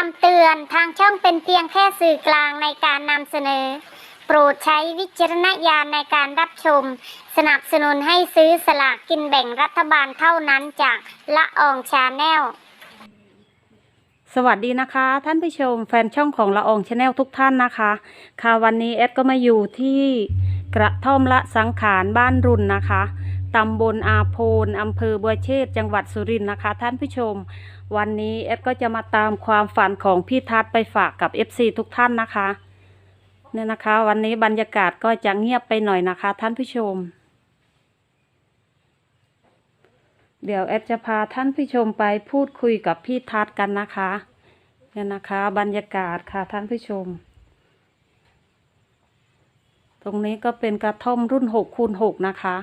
คำเตือนทางช่องเป็นเพียงแค่สื่อกลางในการนำเสนอ โปรดใช้วิจารณญาณในการรับชม สนับสนุนให้ซื้อสลากกินแบ่งรัฐบาลเท่านั้นจากละอองชาแนล สวัสดีนะคะ ท่านผู้ชมแฟนช่องของละอองชาแนลทุกท่านนะคะ ค่ะวันนี้แอดก็มาอยู่ที่กระท่อมละสังขารบ้านรุนนะคะ ตำบลอาโพนอำเภอบัวเชษจังหวัดสุรินทร์นะคะ ท่านผู้ชม วันนี้แอดก็จะมาตามความฝันของพี่ทัศน์ไปฝากกับ FC ทุกท่านนะคะเนี่ยนะคะ วันนี้บรรยากาศก็จะเงียบไปหน่อยนะคะ ท่านผู้ชม เดี๋ยวแอดจะพาท่านผู้ชมไปพูดคุยกับพี่ทัศน์กันนะคะเนี่ยนะคะ บรรยากาศค่ะท่านผู้ชมตรงนี้ก็เป็นกระท่อมรุ่นหกคูณหกนะคะ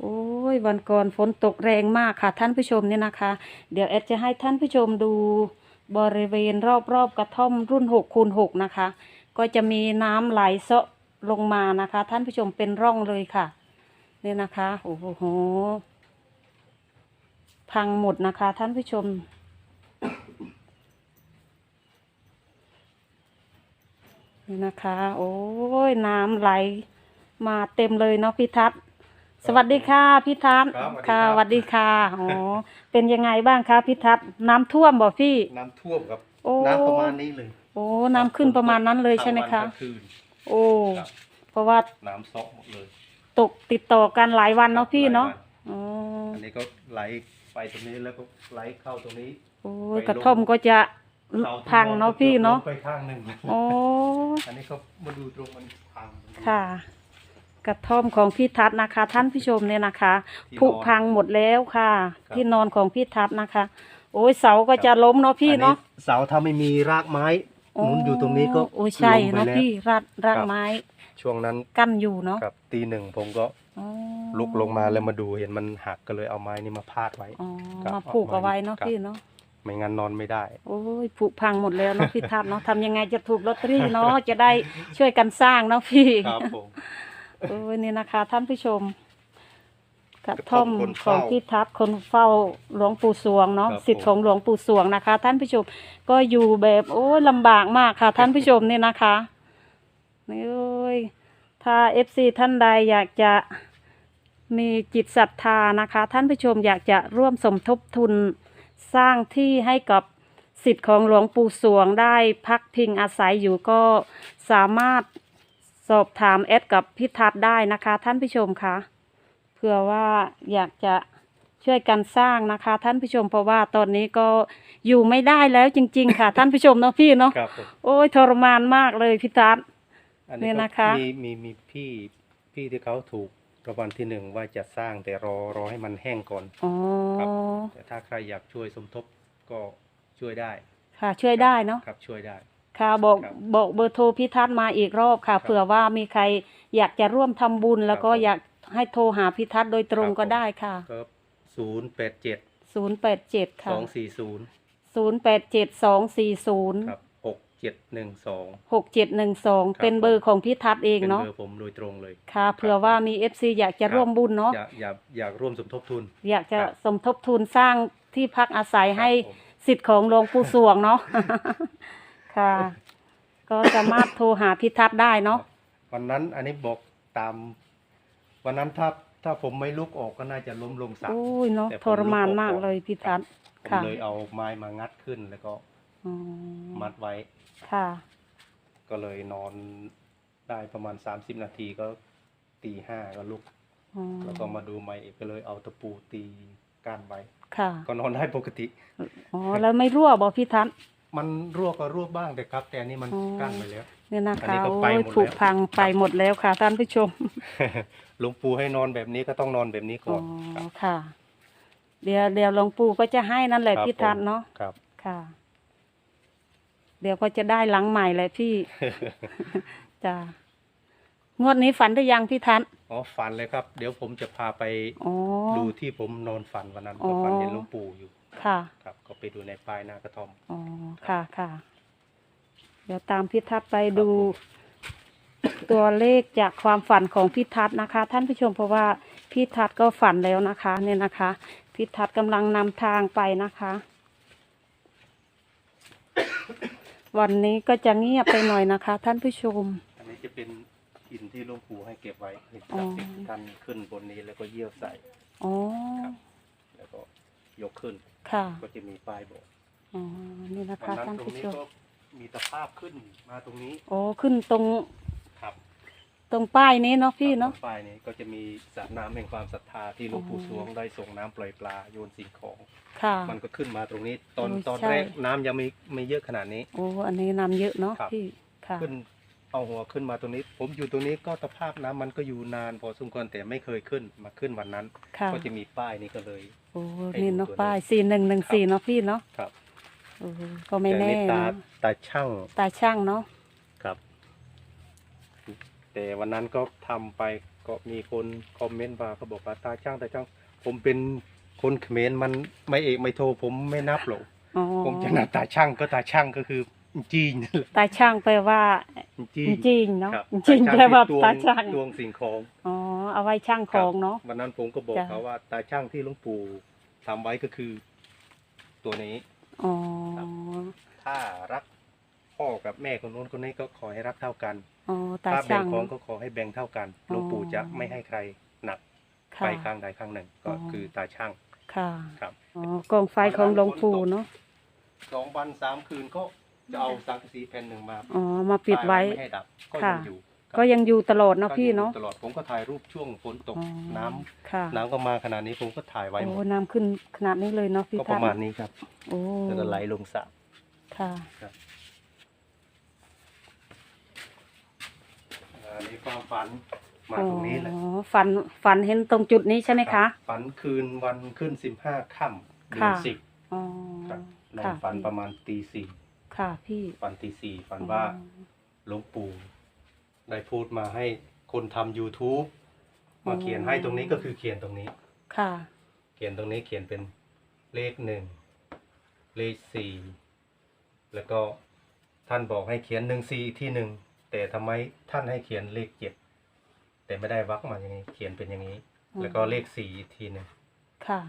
โอ้ยวันก่อนฝนตกแรงมากค่ะท่านผู้ชมเนี่ยนะคะ เดี๋ยวแอดจะให้ท่านผู้ชมดูบริเวณรอบๆกระท่อมรุ่นหกคูณหกนะคะ ก็จะมีน้ำไหลเซาะลงมานะคะ ท่านผู้ชมเป็นร่องเลยค่ะเนี่ยนะคะโอ้โหพังหมดนะคะ ท่านผู้ชม นี่นะคะ โอ้ยน้ำไหลมาเต็มเลยเนาะพี่ทัศน์ สวัสดีค่ะพี่ทัศน์ครับสวัสดีค่ะครับสวัสดีค่ะอ๋อเป็นยังไงบ้างคะพี่ทัศน์น้ำท่วมบ่พี่ น้ำท่วมครับ โอ้ น้ำประมาณนี้เลยโอ้น้ำขึ้นประมาณนั้นเลยใช่ไหมคะ ทั้งวันทั้งคืนโอ้ครับเพราะว่าน้ำซอกหมดเลย ตกติดต่อกันหลายวันเนาะพี่เนาะหลยวัอ๋ออันนี้ก็ไหลไปตรงนี้แล้วก็ไหลเข้าตรงนี้ โอ้ไปยลงกระท่อมก็จะเสาที่พังเนาะพี่เนาะลงไปข้างหนึ่งโอ้อันนี้ก็มาดูตรงมันพังค่ะ กระท่อมของพี่ทัศน์นะคะ ท่านผู้ชมเนี่ยนะคะที่นอนผุพังหมดแล้วค่ะ ครับ ที่นอนของพี่ทัศน์นะคะ โอ้ยเสาก็จะล้มเนาะพี่เนาะอัเสาถ้าไม่มีรากไม้หนุนอยู่ตรงนี้ก็โอ้ยใช่ลงไปเนาะแล้วพี่รากรากครับไม้ช่วงนั้นกั้นอยู่เนาะกับตีหนึ่งผมก็อ๋อลุกลงมาแล้วมาดูเห็นมันหักก็เลยเอาไม้นี่มาพาดไว้ อ๋อครับมาผูกเอาไว้เนาะครับ พี่เนาะไม่งั้นนอนไม่ได้ โอ้ยผุพังหมดแล้วเนาะพี่ทัศน์เนาะทำยังไงจะถูกลอตเตอรี่เนาะจะได้ช่วยกันสร้างเนาะพี่ ครับผม โอ้ยนี่นะคะ ท่านผู้ชมกระท่อมคนขเฝ้าองพี่ทัศน์คนเฝ้าหลวงปู่สวงเนาะครับสิทธิ์ของหลวงปู่สวงนะคะ ท่านผู้ชมก็อยู่แบบโอ้ยลำบากมากค่ะ ท่านผู้ชมนี่นะคะนี่โอ้ยถ้าเอฟซีท่านใดอยากจะมีจิตศรัทธานะคะ ท่านผู้ชมอยากจะร่วมสมทบทุนสร้างที่ให้กับสิทธิ์ของหลวงปู่สวงได้พักพิงอาศัยอยู่ก็สามารถ สอบถามแอดกับพี่ทัศน์ได้นะคะ ท่านผู้ชมคะเผื่อว่าอยากจะช่วยกันสร้างนะคะ ท่านผู้ชมเพราะว่าตอนนี้ก็อยู่ไม่ได้แล้วจริง ๆ ค่ะ ท่านผู้ชมเนาะพี่เนาะครับผมโอ้ยทรมานมากเลยพี่ทัศน์ อันเนี่นี้ยก็นะคะ มีมีมีพี่พี่ที่เขาถูกรางวัลที่หนึ่งว่าจะสร้างแต่รอรอให้มันแห้งก่อน อ๋อครับ แต่ถ้าใครอยากช่วยสมทบก็ช่วยได้ค่ะช่วยได้เนาะครับช่วยได้ ค่ะบอกครับ บอกเบอร์โทรพี่ทัศน์มาอีกรอบค่ะครับเผื่อว่ามีใครอยากจะร่วมทำบุญ แล้วก็ครับผมอยากให้โทรหาพี่ทัศน์โดยตรงครับก็ผมได้ค่ะ ก็ศูนย์แปดเจ็ดศูนย์แปดเจ็ดสค่ะ องสี่ศูนย์ศูนย์แปดเจ็ดสองสี่ศูนย์ครับหกเจ็ดหนึ่งสองหกเจ็ดหนึ่งสองครับเป็นเบอร์ของพี่ทัศน์เองเป็นเนาะเบอร์ผมโดยตรงเลย ค่ะ เผื่อว่ามีเอฟซีอยากจะร่วมบุญเนาะอยากอยากอยากร่วมสมทบทุน อยากจะครับ สมทบทุนสร้างที่พักอาศัยให้ครับผม สิทธิ์ของหลวงปู่สวงเนาะ ค่ะ ก็สามารถโทรหาพี่ทัศน์ได้เนาะวันนั้นอันนี้บอกตาม วันนั้นถ้าถ้าผมไม่ลุกออกก็น่าจะล้มลงสระโอ้ยเนาะแต่ผมทรมานลุกออกมากก่อนเลยพี่ทัศน์ผมค่ะเลยเอาไม้มางัดขึ้นแล้วก็อ๋อมัดไว้ ค่ะ ก็เลยนอนได้ประมาณ 30 นาทีก็ตีห้าก็ลุก อ๋อแล้วก็มาดูไม้อีกก็เลยเอาตะปูตีก้านไว้ ค่ะ ก็นอนได้ปกติ อ๋อ แล้วไม่รั่วบอกพี่ทัศน์ มันรั่วก็รั่วบ้างแต่ครับ แต่อันนี้มันอ๋อ กั้นไปแล้ว เนี่ยนะอันคะนี้ก็โอ้ไปยหมดแล้ว ผุพังไปหมดแล้วค่ะ ท่านผู้ชมหลวงปู่ให้นอนแบบนี้ก็ต้องนอนแบบนี้อ๋ก่ออนครับ ค่ะ เดี๋ยวเดี๋ยวหลวงปู่ก็จะให้นั่นแหละครับพี่ทัศน์ผม เนาะครับ ค่ะ เดี๋ยวก็จะได้หลังใหม่แหละพี่ จ้างวดนี้ฝันได้ยังพี่ทัศน์อ๋อฝันเลยครับ เดี๋ยวผมจะพาไปอ๋อ ดูที่ผมนอนฝันวันนั้นอ๋อก็ฝันเห็นหลวงปู่อยู่ค่ะ ครับก็ ไปดูในป้ายหน้ากระท่อม อ๋อ ค่ะค่ะ เดี๋ยวตามพี่ทัศน์ไปดู ตัวเลขจากความฝันของพี่ทัศน์นะคะ ท่านผู้ชมเพราะว่าพี่ทัศน์ก็ฝันแล้วนะคะ เนี่ยนะคะพี่ทัศน์กำลังนำทางไปนะคะ วันนี้ก็จะเงียบไปหน่อยนะคะ ท่านผู้ชม อันนี้จะเป็นหินที่หลวงปู่ให้เก็บไว้หินอ๋อศักดิ์สิทธิ์ที่ท่านขึ้นบนนี้แล้วก็เยี่ยวใส่อ๋อแล้วก็ยกขึ้น ค่ะก็จะมีป้ายบอกอ๋อนี่นะวัคะนนั้นท่านตรงผู้นี้ชมก็มีตะภาพขึ้นมาตรงนี้อ๋อขึ้นตรงครับตรงป้ายนี้เนาะพี่เนาะ ตรงป้ายนี้ก็จะมีสระน้ำแห่งความศรัทธาที่หลวงปู่อ๋อ สวงได้ส่งน้ำปล่อยปลาโยนสิ่งของ ค่ะ มันก็ขึ้นมาตรงนี้ ตอนโอ้ตอนใช่ แรกน้ำยังไม่ไม่เยอะขนาดนี้ โอ้อันนี้น้ำเยอะเนาะครับ พี่ค่ะขึ้นเอาหัวขึ้นมาตรงนี้ ผมอยู่ตรงนี้ก็ตะภาพน้ำมันก็อยู่นานพอสมควรแต่ไม่เคยขึ้นมาขึ้นวันนั้น ค่ะก็จะมีป้ายนี้ก็เลยโอ้ให้นี่ดูเนาะตัวป้ายนี้สี่หนึ่งหนึ่งสี่เนาะพี่เนาะครับโอ้ก็ไม่แต่แน่ตานะตาช่างตาช่างเนาะครับ แต่วันนั้นก็ทำไปก็มีคนคอมเมนต์มาเขาบอกว่าตาช่างตาช่าง ผมเป็นคนเขมรมันไม่เอกไม่โทรผมไม่นับหรอก อ๋อผมจะนับตาช่างก็ตาช่างก็คือ จีนนั่นแหละตาช่างแปลว่าจีนจริงเนาะครับจริงตแปลว่าที่ตาช่างตวงสิ่งของอ๋อเอาไว้ช่างของเนาะ วันนั้นผมก็บอกจ้ะ เขาว่าตาช่างที่หลวงปู่ทำไว้ก็คือ ตัวนี้ อ๋อครับถ้ารักพ่อกับแม่คนนู้นคนนี้ก็ขอให้รักเท่ากัน อ๋อตาถ้าแบ่ช่างง ของก็ขอให้แบ่งเท่ากันหลวงปู่จะไม่ให้ใครหนักค่ะไปข้างใดข้างหนึ่ง ก็อ๋อ คือตาช่างค่ะครับ อ๋อกองไฟของหลวงปู่เนาะสองวันสามคืนก็ จะเอาสังกะสีแผ่นหนึ่งมาอ๋อมาปิดไว้ไม่ให้ดับก็ค่ะยังอยู่ครับก็ยังอยู่ตลอดเนาะพี่เนาะก็อยู่ตลอดผมก็ถ่ายรูปช่วงฝนตกอ๋อน้ำค่ะน้ำก็มาขนาดนี้ผมก็ถ่ายไว้หมโอ้ดน้ำขึ้นขนาดนี้เลยเนาะพี่ก็ปทัศระน์มาณนี้ครับโอ้แล้วก็ไหลลงสระ ค่ะ อันนี้ความฝันมาตรงนี้แหละอ๋อฝันฝันเห็นตรงจุดนี้ใช่ไหมคะ ฝันคืนวันขึ้นสิบห้าค่ำเดือค่ะนสิบอ๋อ ครับในค่ะฝันพี่ประมาณตีสี่ ค่ะพี่ ฝันตีสี่ฝันว่าอ๋อ หลวงปู่ได้พูดมาให้คนทำ YouTube มาเขียนให้ตรงนี้ก็คือเขียนตรงนี้ ค่ะ เขียนตรงนี้เขียนเป็นเลขหนึ่งเลขสี่แล้วก็ท่านบอกให้เขียนหนึ่งสี่ที่หนึ่งแต่ทำไมท่านให้เขียนเลขเจ็ดแต่ไม่ได้วักมาอย่างนี้ เขียนเป็นอย่างนี้ อืม แล้วก็เลขสี่อีกทีหนึ่งค่ะ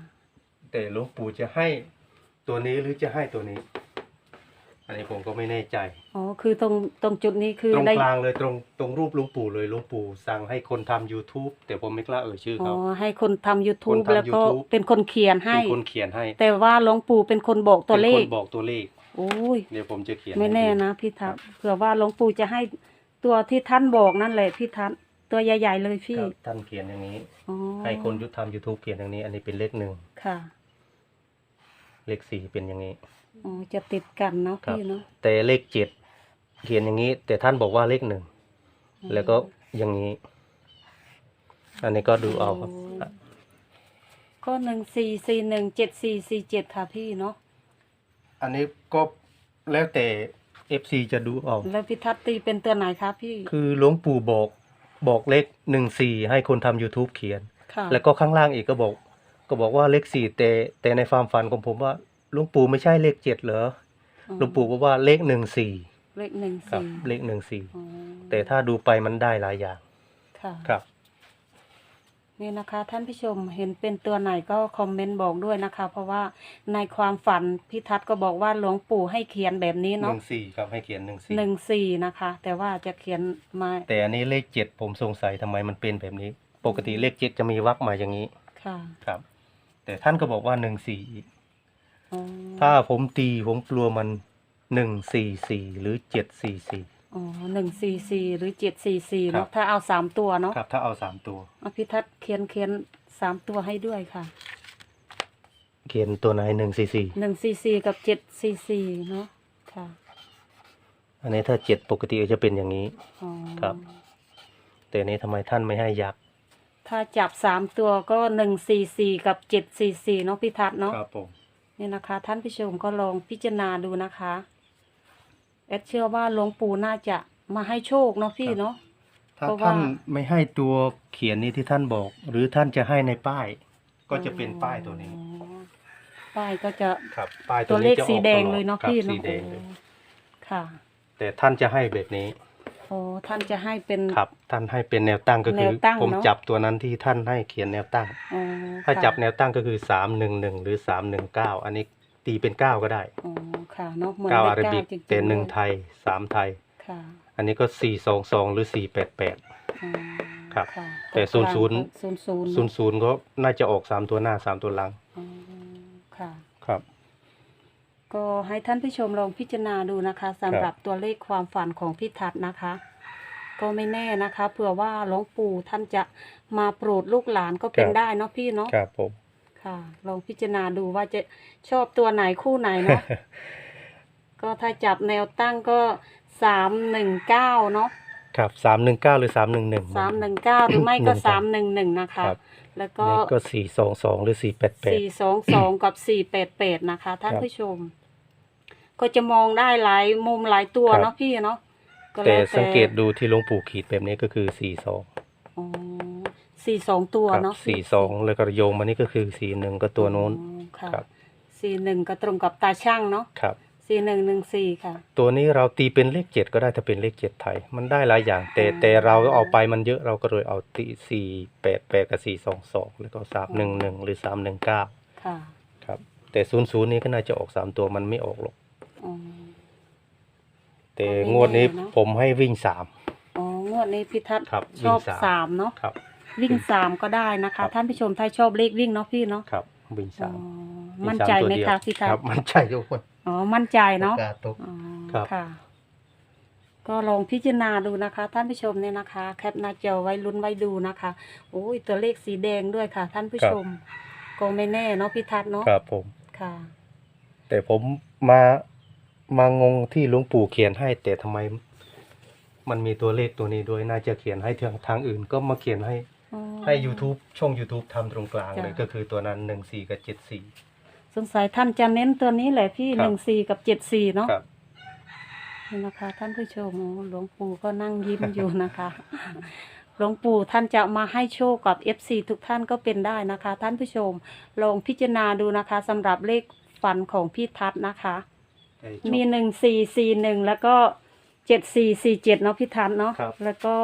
แต่หลวงปู่จะให้ตัวนี้หรือจะให้ตัวนี้ อันนี้ผมก็ไม่แน่ใจ อ๋อ คือตรงตรงจุดนี้คือตรงได้กลางเลยตรงตรงรูปหลวงปู่เลยหลวงปู่สั่งให้คนทำ YouTube แต่ผมไม่กล้าเอ่ยชื่ออ๋อเขา ให้คนทำ YouTube คนทำแล้วก็ YouTube เป็นคนเขียนให้ เป็นคนเขียนให้แต่ว่าหลวงปู่เป็นคนบอกตัวเลป็ขนคนบอกตัวเลข โอ้ย เดี๋ยวผมจะเขียนไม่ให้แน่ดูนะพี่ทัศน์ครับเผื่อว่าหลวงปู่จะให้ตัวที่ท่านบอกนั่นแหละพี่ทัศน์ตัวใหญ่ ๆ เลยพี่ครับท่านเขียนอย่างนี้ อ๋อให้คนยุทธทำ YouTube เขียนอย่างนี้ อันนี้เป็นเลขหนึ่งค่ะ เลขสี่เป็นอย่างนี้ อ๋อจะติดกันเนาะครับ พี่เนาะแต่เลขเจ็ดเขียนอย่างนี้ แต่ท่านบอกว่าเลขหนึ่งแล้วก็อย่างนี้ อันนี้ก็ดูเอาครับ ก็หนึ่งสี่สี่หนึ่งเจ็ดสี่สี่เจ็ดค่ะพี่เนาะอันนี้ก็แล้วแต่ FC จะดูเอาแล้วพี่ทัศน์ตีเป็นตัวไหนคะพี่คือหลวงปู่บอกบอกเลขหนึ่งสี่ให้คนทำ YouTube เขียน ค่ะแล้วก็ข้างล่างอีกก็บอก ก็บอกว่าเลขสี่แต่แต่ในความฝันของผมว่า หลวงปู่ไม่ใช่เลขเจ็ดเหรอหลวงปู่บอกว่าเลขหนึ่งสี่เลขหนึ่งครับ สี่เลขหนึ่งสี่อ๋อแต่ถ้าดูไปมันได้หลายอย่างค่ะ ครับ นี่นะคะท่านผู้ชมเห็นเป็นตัวไหนก็คอมเมนต์บอกด้วยนะคะ เพราะว่าในความฝันพี่ทัศน์ก็บอกว่าหลวงปู่ให้เขียนแบบนี้หเนาะนึ่งสี่ครับให้เขียนหนึ่งสี่หนึ่งสี่นะคะ แต่ว่าจะเขียนมาแต่อันนี้เลขเจ็ดผมสงสัยทำไมมันเป็นแบบนี้ ปกติเลขเจ็ดจะมีวรรคมาอย่างนี้ค่ะ ครับ แต่ท่านก็บอกว่าหนึ่งสี่อ๋ อถ้าผมตีผมกลัวมันหนึ่งสี่สี่หรือเจ็ดสี่สี่ อ๋อหนึ่งสี่สี่หรือเจ็ดสี่สี่ครัเนาะบ ถ้าเอาสามตัวเนาะครับ ถ้าเอาสามตัวเอาพี่ทัศน์เขียนเขียนสามตัวให้ด้วยค่ะเขียนตัวไหนหนึ่งสี่สี่หนึ่งสี่สี่กับเจ็ดสี่สี่เนาะค่ะอันนี้ถ้าเจ็ดปกติจะเป็นอย่างนี้ อ๋อครับ แต่อันนี้ทำไมท่านไม่ให้ยักษ์ถ้าจับสามตัวก็หนึ่งสี่สี่กับเจ็ดสี่สี่เนาะพี่ทัศน์เนาะครับผม นี่นะคะ ท่านผู้ชมก็ลองพิจารณาดูนะคะแอดเชื่อว่าหลวงปู่น่าจะมาให้โชคเนาะพี่เนาะ ถ้าเพราะว่า ท่านไม่ให้ตัวเขียนนี้ที่ท่านบอก หรือท่านจะให้ในป้าย ก็จะเป็นป้ายตัวนี้ อ๋อป้ายก็จะครับ ป้ายตัตัววเลนี้ขจะอสีอกแดงตอเลยเนาะครับพี่สีเนาะแดงเลยโอ้ค่ะ แต่ท่านจะให้แบบนี้ โอ้ท่านจะให้เป็น ครับ ท่านให้เป็นแนวตั้งก็คือแนวตั้งผมเนอะ จับตัวนั้นที่ท่านให้เขียนแนวตั้ง อ๋อถ้าค่ะจับแนวตั้งก็คือสามหนึ่งหนึ่งหรือสามหนึ่งเก้าอันนี้ตีเป็นเก้าก็ได้อ๋อค่ะเนาะเหมือนเก้าเลอาขราเก้าบิกจริงๆแต่หนึ่งเลยไทยสามไทย ค่ะอันนี้ก็สี่สองสองหรือสี่แปดแปด อ๋อครับะแต่ตรงกลางศูนย์ศูนย์ศูนย์ศูนย์ศูนย์ก็น่าจะออกสามตัวหน้าสามตัวหลัง อ๋อค่ะครับ ก็ให้ท่านผู้ชมลองพิจารณาดูนะคะสำหรับตัวเลขความฝันของพี่ทัศน์นะคะ ก็ไม่แน่นะคะเผื่อว่าหลวงปู่ท่านจะมาโปรดลูกหลานก็เป็นครับ ได้เนาะพี่เนาะครับผม ค่ะ ลองพิจารณาดูว่าจะชอบตัวไหนคู่ไหนเนาะ ก็ถ้าจับแนวตั้งก็สามหนึ่งเก้าเนาะครับสามหนึ่งเก้าหรือสามหนึ่งหนึ่ง สามหนึ่งเก้าหรือไม่ก็หนึ่งสามหนึ่งหนึ่งนะคะ ครับ แล้วก็นี่ก็สี่สองสองหรือสี่แปดแปดสี่สองสองกับสี่แปดแปดนะคะท่านครับผู้ชม ก็จะมองได้หลายมุมหลายตัวครับเนาะพี่เนาะก็แต่ล้วสังเกตดูที่หลวงปู่ขีดแบบนี้ก็คือสี่สองอ๋อสี่สองตัวครับเนาะสี่สองแล้วก็โยงมานี่ก็คือสี่หนึ่งก็ตัวโน้นอ๋อค่ะครับ สี่หนึ่งก็ตรงกับตาช่างเนาะ ครับ สี่หนึ่งหนึ่งสี่ค่ะ ตัวนี้เราตีเป็นเลขเจ็ดก็ได้ถ้าเป็นเลขเจ็ดไทย มันได้หลายอย่าง แต่อืมแต่เราเอาไปมันเยอะเราก็เลยเอาตีสี่แปดแปดกับสี่สองสองแล้วก็สามหนึ่งหนึ่งหรือสามหนึ่งเก้าค่ะ ครับแต่ศูนย์ศูนย์นี้ก็น่าจะออกสามตัวมันไม่ออกหรอก อ๋อ แต่ก็ไม่งวดนี้แน่เนอะผมให้วิ่งสาม อ๋องวดนี้พี่ทัศน์ครับชอบวิ่งสาม สามเนาะ ครับ วิ่งสามก็ได้นะครัคะ บ ท่านผู้ชมถ้าชอบเลขวิ่งเนาะพี่เนาะครับวิ่งอ๋อสามมั่นใจไหมคะพี่ทัศครับน์มั่นใจทุกคน อ๋อ มั่นใจเนาะโอกาสตก อ๋อครับ ค่ะ ก็ลองพิจารณาดูนะคะ ท่านผู้ชมเนี่ยนะคะ แคปหน้าจอไว้ลุ้นไว้ดูนะคะโอ้ยตัวเลขสีแดงด้วยค่ะ ท่านผู้ชมก็ไม่แน่เนาะพี่ทัศน์เนาะครับผม ค่ะ แต่ผมมามางงที่หลวงปู่เขียนให้ แต่ทำไม มันมีตัวเลขตัวนี้ด้วยน่าจะเขียนให้ทางทางอื่นก็มาเขียนให้อ๋อให้ YouTube ช่อง YouTube ทำตรงกลางจ้ะเลยก็คือตัวนั้นหนึ่งสี่กับเจ็ดสี่ สงสัยท่านจะเน้นตัวนี้แหละพี่ครับหนึ่งสี่กับเจ็ดสี่เนาะครับ นี่นะคะ ท่านผู้ชมโอ้หลวงปู่ก็นั่งยิ้มอยู่นะคะ หลวงปู่ท่านจะมาให้โชคกับ FC ทุกท่านก็เป็นได้นะคะ ท่านผู้ชมลองพิจารณาดูนะคะสำหรับเลขฝันของพี่ทัศน์นะคะแต่ชอบมีหนึ่งสี่สี่หนึ่งแล้วก็เจ็ดสี่สี่เจ็ดเนาะพี่ทัศน์เนาะครับ แล้วก็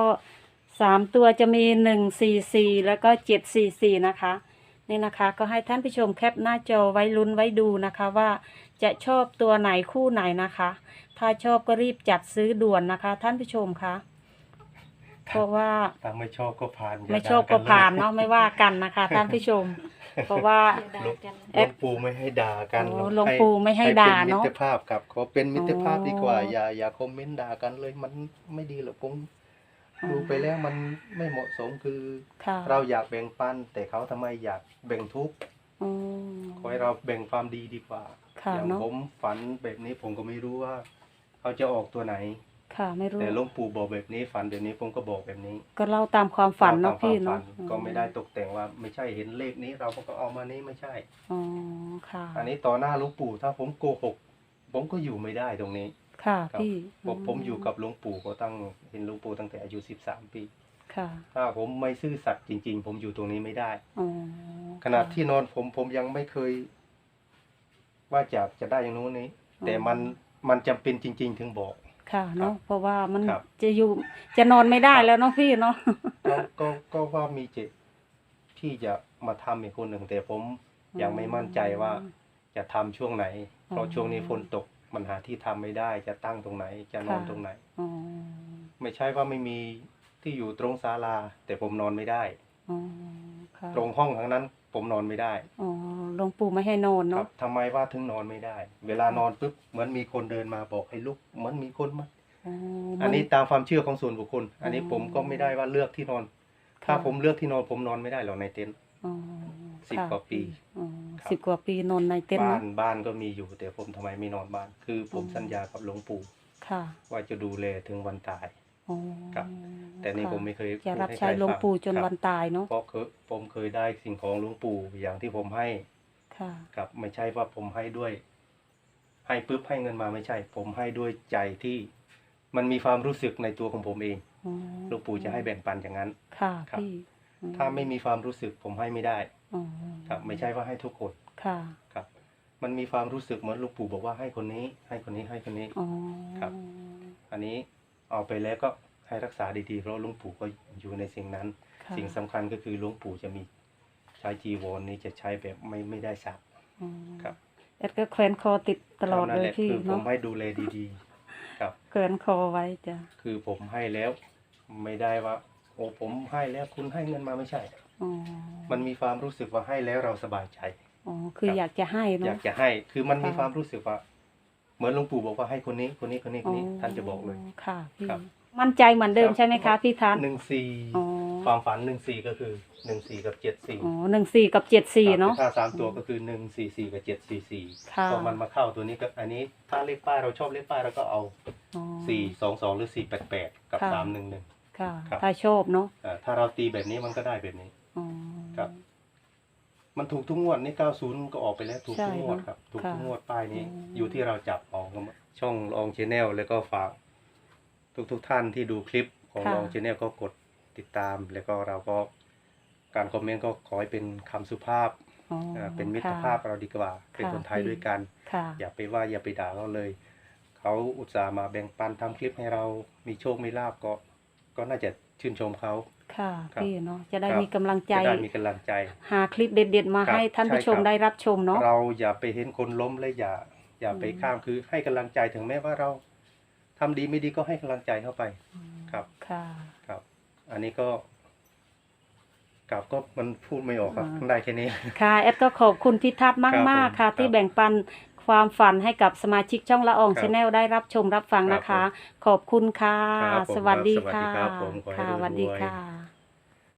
สามตัวจะมีหนึ่งสี่สี่แล้วก็เจ็ดสี่สี่นะคะ นี่นะคะ ก็ให้ท่านผู้ชมแคปหน้าจอไว้ลุ้นไว้ดูนะคะว่าจะชอบตัวไหนคู่ไหนนะคะ ถ้าชอบก็รีบจัดซื้อด่วนนะคะ ท่านผู้ชมคะเพราะว่าถ้าไม่ชอบก็ผ่านย่าไม่ชอบก็ด่ผ่านลยเนาะไม่ว่ากันนะคะ ท่านผู้ชม เพราะว่าหลวงหลวงปู่ไม่ให้ด่ากันโอ้รอกหลวงปู่ไม่ให้ด่าป็เนอะมิตรภาพครับขอเป็นมิตรภาพดีกว่าอ๋ออย่อาอย่าคอมเมนต์ด่ากันเลยมันไม่ดีหรอกผมอ๋อ ดูไปแล้วมันไม่เหมาะสมคือ ค่ะเราอยากแบ่งปัน แต่เขาทำไมอยากแบ่งทุกข์อ๋อขอให้เราแบ่งความดีดีกว่า ค่ะอย่างเนอะผมฝันแบบนี้ผมก็ไม่รู้ว่าเขาจะออกตัวไหน ค่ะไม่รู้ แต่หลวงปู่บอกแบบนี้ฝันแบบนี้ผมก็บอกแบบนี้ก็เล่าตามความฝันเนาะตมพี่ควมเนาะฝัก็ไม่ได้ตกแต่งว่าไม่ใช่เห็นเลขนี้ เราก็เอามานี้ไม่ใช่ อ๋อค่ะอันนี้ต่อหน้าหลวงปู่ถ้าผมโกหก ผมก็อยู่ไม่ได้ตรงนี้ ค่ะครับพี่ผมผมอยู่กับหลวงปู่ก็ตั้งเห็นหลวงปู่ตั้งแต่อายุสิบสามปี ค่ะถ้าผมไม่ซื่อสัตย์จริง ๆ ผมอยู่ตรงนี้ไม่ได้ อ๋อขนาดที่นอนผมผมยังไม่เคย ว่าจะจะได้อย่างนู้นนี้ แต่มันมันจำเป็นจริง ๆ ถึงบอก ค่ะเนาะเพราะว่ามันครับ จะอยู่จะนอนไม่ได้แล้วเนาะพี่เนาะ ก็ก็ก็ว่ามีเจตที่จะมาทำอีกคนหนึ่งแต่ผมยังไม่มั่นใจว่า จะทำช่วงไหน เพราะช่วงนี้ฝนตก มันหาที่ทำไม่ได้จะตั้งตรงไหน จะนอนตรงไหนอ๋อไม่ใช่ว่าไม่มีที่อยู่ตรงศาลา แต่ผมนอนไม่ได้อ๋อค่ะตรงห้องทั้งนั้น ผมนอนไม่ได้อ๋อหลวงปู่ไม่ให้นอนครัเนาะบทำไมว่าถึงนอนไม่ได้ เวลานอนปุ๊บเหมือนมีคนเดินมาบอกให้ลุกเหมือนมีคนมาอ๋ออันนี้ตามความเชื่อของส่วนบุคคล อันนี้อ๋อผมก็ไม่ได้ว่าเลือกที่นอน ถ้าผมเลือกที่นอนผมนอนไม่ได้หรอกในเต็นท์อ๋อ สิบค่ะกว่าปี อ๋อครับ สิบกว่าปีนอนในเต็นท์บ้าเนาะนบ้านก็มีอยู่ แต่ผมทำไมไม่นอนบ้าน คือผมอ๋อสัญญากับหลวงปู่ค่ะว่าจะดูแลถึงวันตาย อ๋อครับ แต่นี่ค่ะผมไม่เคยจะพูดรับให้ใช้ใครหลวงฟัปู่จนครับวันตายเนาะเพราะเคยผมเคยได้สิ่งของหลวงปู่อย่างที่ผมให้ค่ะครับไม่ใช่ว่าผมให้ด้วย ให้ปุ๊บให้เงินมาไม่ใช่ ผมให้ด้วยใจที่มันมีความรู้สึกในตัวของผมเอง อ๋อหลวงปู่จะให้แบ่งปันอย่างนั้น ค่ะครับ พี่อื ถ้าไม่มีความรู้สึกผมให้ไม่ได้อ๋อครับ ไม่ใช่ว่าให้ทุกคนค่ะครับ มันมีความรู้สึกเหมือนหลวงปู่บอกว่าให้คนนี้ ให้คนนี้ให้คนนี้อ๋อครับ อันนี้เอาไปแล้วก็ให้รักษาดีๆ เพราะหลวงปู่ก็อยู่ในสิ่งนั้นค่ะสิ่งสำคัญก็คือหลวงปู่จะมีใช้จีวรนี้จะใช้แบบไม่ไม่ได้สักอ๋อครับแอดก็แขวนคอติดตลอดนั่นเลแหยละพี่คือผมเนาะให้ดูแลดีๆ ครับแขวนคอไว้จ้ะคือผมให้แล้วไม่ได้ว่า โอ้ผมให้แล้วคุณให้เงินมาไม่ใช่ อ๋อมันมีความรู้สึกว่าให้แล้วเราสบายใจ อ๋อคือครับอยากจะให้อยาเนาะ กจะให้ คือมันมีค่ะ ความรู้สึกว่า เหมือนหลวงปู่บอกว่าให้คนนี้คนนี้คนนี้คนนี้ท่านจะบอกเลย ค่ะพี่ครับมั่นใจเหมือนเดิมครับ ใช่ไหมคะพี่ทัศน์หนึ่งสี่อ๋อความฝันหนึ่งสี่ก็คือหนึ่งสี่กับเจ็ดสี่อ๋อหนึ่งสี่กับเจ็ดสี่เนาะ ถ้าสามตัวก็คือหนึ่งสี่สี่กับเจ็ดสี่สี่ค่ะ พอมันมาเข้าตัวนี้ก็อันนี้ถ้าเลขป้ายเราชอบเลขป้ายเราก็เอาอ๋อ สี่สองสองหรือสี่แปดแปดกับค่ะ สามหนึ่งหนึ่ง ค่ะ ครับ ถ้าชอบเนาะอ่าถ้าเราตีแบบนี้มันก็ได้แบบนี้ อ๋อ ครับ มันถูกทุกงวดนี่90ก็ออกไปแล้วถูกทุกงวดใช่เนอะครับ ถูกค่ะทุกงวดป้ายนี้ อืม อยู่ที่เราจับเออกช่องลองชแนลแล้วก็ฝาก ทุกทุกๆท่านที่ดูคลิปของลองชแนลก็กดติดตาม แล้วก็เราก็การคอมเมนต์ก็ขอให้เป็นคำสุภาพอ๋ออ่าเป็นมิตรภาพเราดีกว่า เป็นค่ะคนไทยพี่ด้วยกัน ค่ะ อย่าไปว่าอย่าไปด่าเขาเลย เขาอุตส่าห์มาแบ่งปันทำคลิปให้เรามีโชคมีลาบก็ ก็น่าจะชื่นชมเขา ค่ะครับพี่เนาะจะได้ครับ มีกำลังใจ จะได้มีกำลังใจ หาคลิปเด็ดๆ มาครับให้ท่านผู้ชมใช่ครับ ได้รับชมเนาะ เราอย่าไปเห็นคนล้มและอย่า อย่าไปอืม ข้ามคือให้กำลังใจถึงแม้ว่าเราทำดีไม่ดีก็ให้กำลังใจเข้าไป ครับ ค่ะ ครับ อันนี้ก็กับก็มันพูดไม่ออกครับอ่า ได้แค่นี้ ค่ะแอดก็ขอบคุณพี่ทัศน์มากครับมากผมค่ะ ที่ครับแบ่งปัน ความฝันให้กับสมาชิกช่องละอองครับชาแนลได้รับชมรับฟังครับนะคะผมขอบคุณค่ะ ครับผมสวัสดีครับสวัสดีค่ะครับผมขอให้ค่ะรวยๆสวัสดีค่ะ